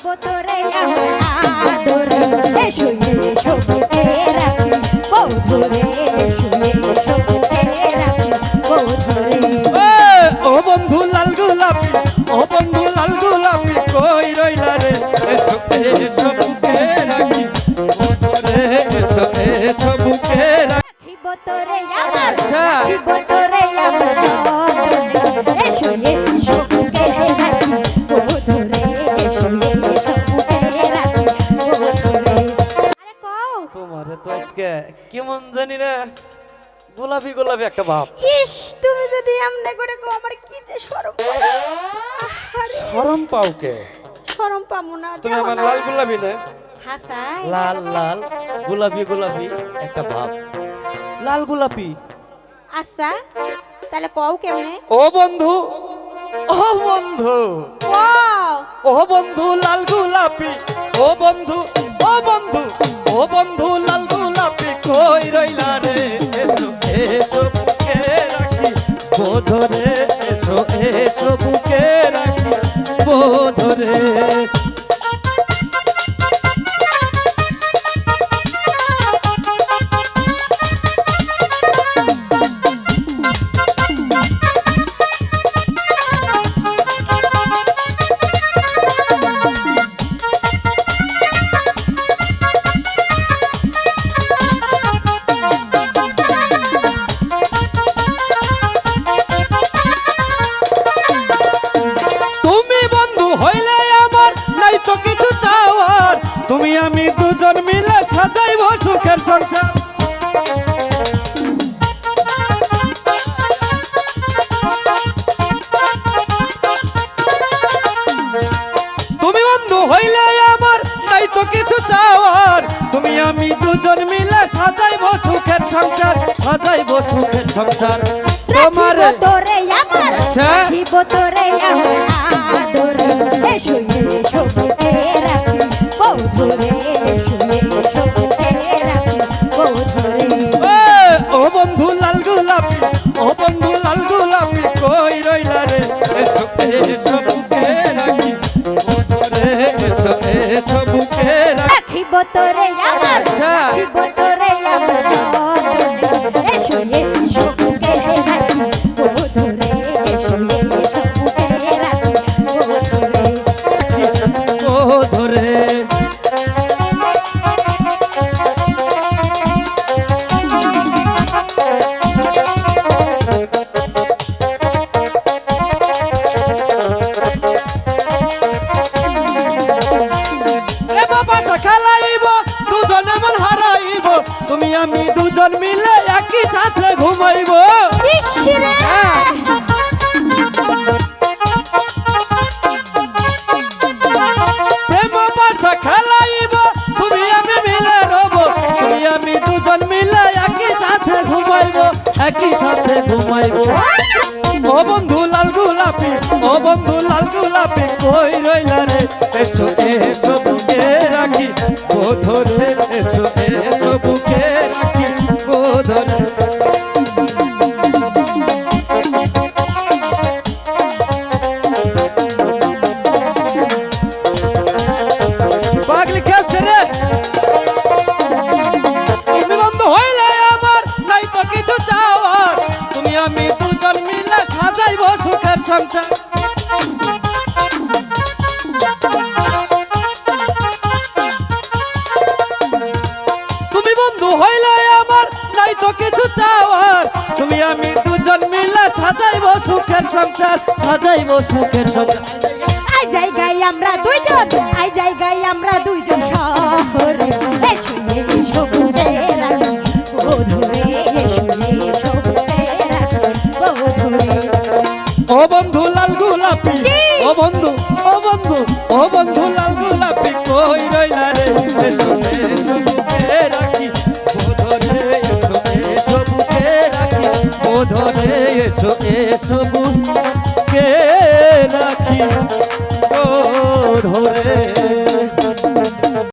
রাখিব তোরে আমার আদর। এসো বুকে রাখি বৌধুরে এসো কেমন জানি রে গোলাপি গোলাপি একটা ভাব। ইস তুমি যদি এমনি করে গো আমার কি যে শরম শরম পাওকে শরম পামু না তুমি আমার লাল গোলাপি না? হাসাই। লাল লাল গোলাপি গোলাপি একটা ভাব। লাল গোলাপি। আচ্ছা তাহলে কও কেমনে? ও বন্ধু ও বন্ধু। ও ও বন্ধু লাল গোলাপি। ও বন্ধু ও বন্ধু। বোধরে দুজন মিলে সাজাইব সুখের সংসার। তুমি বন্ধু হইলে আমার নাই তো কিছু চাওয়ার। তুমি আমি দুজন মিলে সাজাইব সুখের সংসার সাজাইব সুখের সংসার। তোমার তোরে আমার আচ্ছা। তোরে আমার আদর। এসো এসো। তোরে আমার আচ্ছা। রাখিব তোরে আমি দুজন মিলে একই সাথে ঘুমাইব। ইস রে। প্রেম বাসা খেলাইব তুমি আমি মিলে রব। তুমি আমি দুজন মিলে একই সাথে ঘুমাইব একই সাথে ঘুমাইব। ও বন্ধু লাল গোলাপি ও বন্ধু লাল গোলাপি কই রইলা রে? এসো আমি দুজন মিলে সাজাইব সুখের সংসার। তুমি বন্ধু হইলে আমার নাই তো কিছু চাওয়ার। তুমি আমি দুজন মিলে সাজাইব সুখের সংসার, সাজাইব সুখের সংসার। আই জায়গায় আমরা দুইজন, আই জায়গায় আমরা দুইজন শহরে। এসো এসো বুকে ও বন্ধু, লাল গোলাপি কই রইলা রে? শুনে সবুকে রাখি। বোধরে এসো এসো, বুকে রাখি। বোধরে এসো এসো